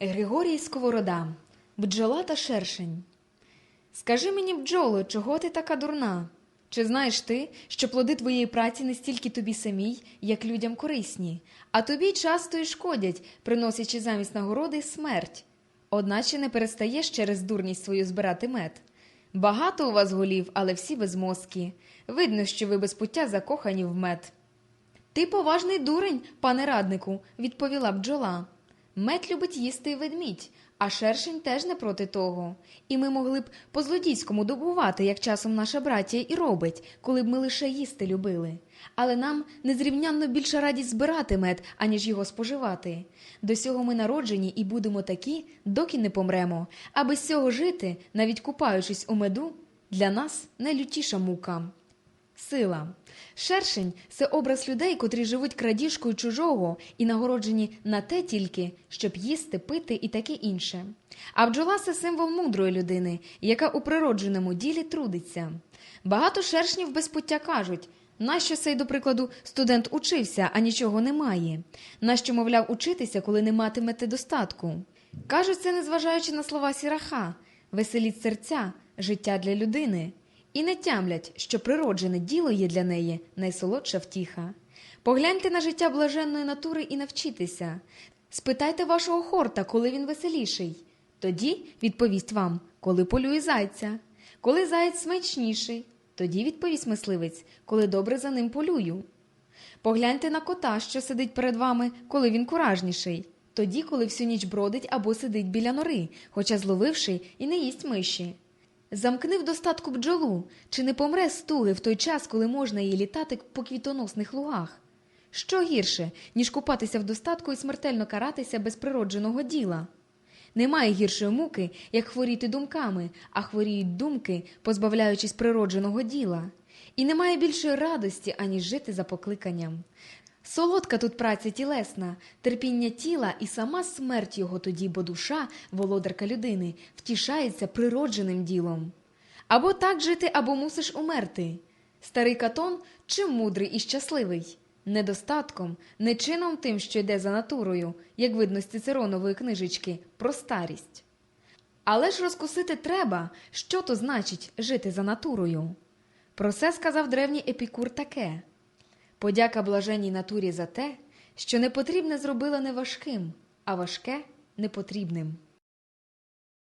Григорій Сковорода, бджола та шершень. Скажи мені, бджоло, чого ти така дурна? Чи знаєш ти, що плоди твоєї праці не стільки тобі самій, як людям корисні, а тобі часто й шкодять, приносячи замість нагороди смерть. Одначе не перестаєш через дурність свою збирати мед. Багато у вас голів, але всі безмозкі. Видно, що ви без пуття закохані в мед. Ти поважний дурень, пане раднику, відповіла бджола. Мед любить їсти ведмідь, а шершень теж не проти того. І ми могли б по злодійському добувати, як часом наша братія і робить, коли б ми лише їсти любили. Але нам незрівнянно більша радість збирати мед, аніж його споживати. До сього ми народжені і будемо такі, доки не помремо. А без цього жити, навіть купаючись у меду, для нас найлютіша мука. Сила. Шершень це образ людей, котрі живуть крадіжкою чужого і нагороджені на те тільки, щоб їсти, пити і таке інше. А бджола це символ мудрої людини, яка у природженому ділі трудиться. Багато шершнів без пуття кажуть. Нащо цей, до прикладу, студент учився, а нічого не має? Нащо, мовляв, учитися, коли не матимете достатку? Кажуть це, незважаючи на слова сіраха, веселіть серця, життя для людини. І не тямлять, що природжене діло є для неї найсолодша втіха. Погляньте на життя блаженної натури і навчітеся. Спитайте вашого хорта, коли він веселіший. Тоді відповість вам, коли полює зайця. Коли заєць смачніший, тоді відповість мисливець, коли добре за ним полюю. Погляньте на кота, що сидить перед вами, коли він куражніший. Тоді, коли всю ніч бродить або сидить біля нори, хоча зловивши і не їсть миші. Замкни в достатку бджолу, чи не помре з туги в той час, коли можна її літати по квітоносних лугах? Що гірше, ніж купатися в достатку і смертельно каратися без природженого діла? Немає гіршої муки, як хворіти думками, а хворіють думки, позбавляючись природженого діла. І немає більшої радості, аніж жити за покликанням. Солодка тут праця тілесна, терпіння тіла і сама смерть його тоді, бо душа, володарка людини, втішається природженим ділом. Або так жити, або мусиш умерти. Старий катон чим мудрий і щасливий? Недостатком, не чином тим, що йде за натурою, як видно з цицеронової книжечки, про старість. Але ж розкусити треба, що то значить жити за натурою. Про це сказав древній епікур таке. Подяка блаженній натурі за те, що непотрібне зробила не важким, а важке непотрібним.